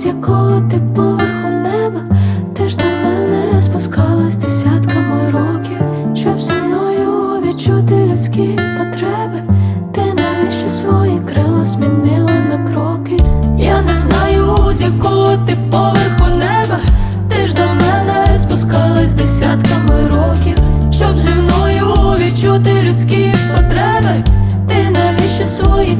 з якого ти поверху неба, ти ж до мене спускалась десятками років, щоб зі мною відчути людські потреби. Ти навіщо свої крила змінила на кроки? Я не знаю, з якого ти поверху неба, ти ж до мене спускалась десятками років, щоб зі мною відчути людські потреби. Ти навіщо свої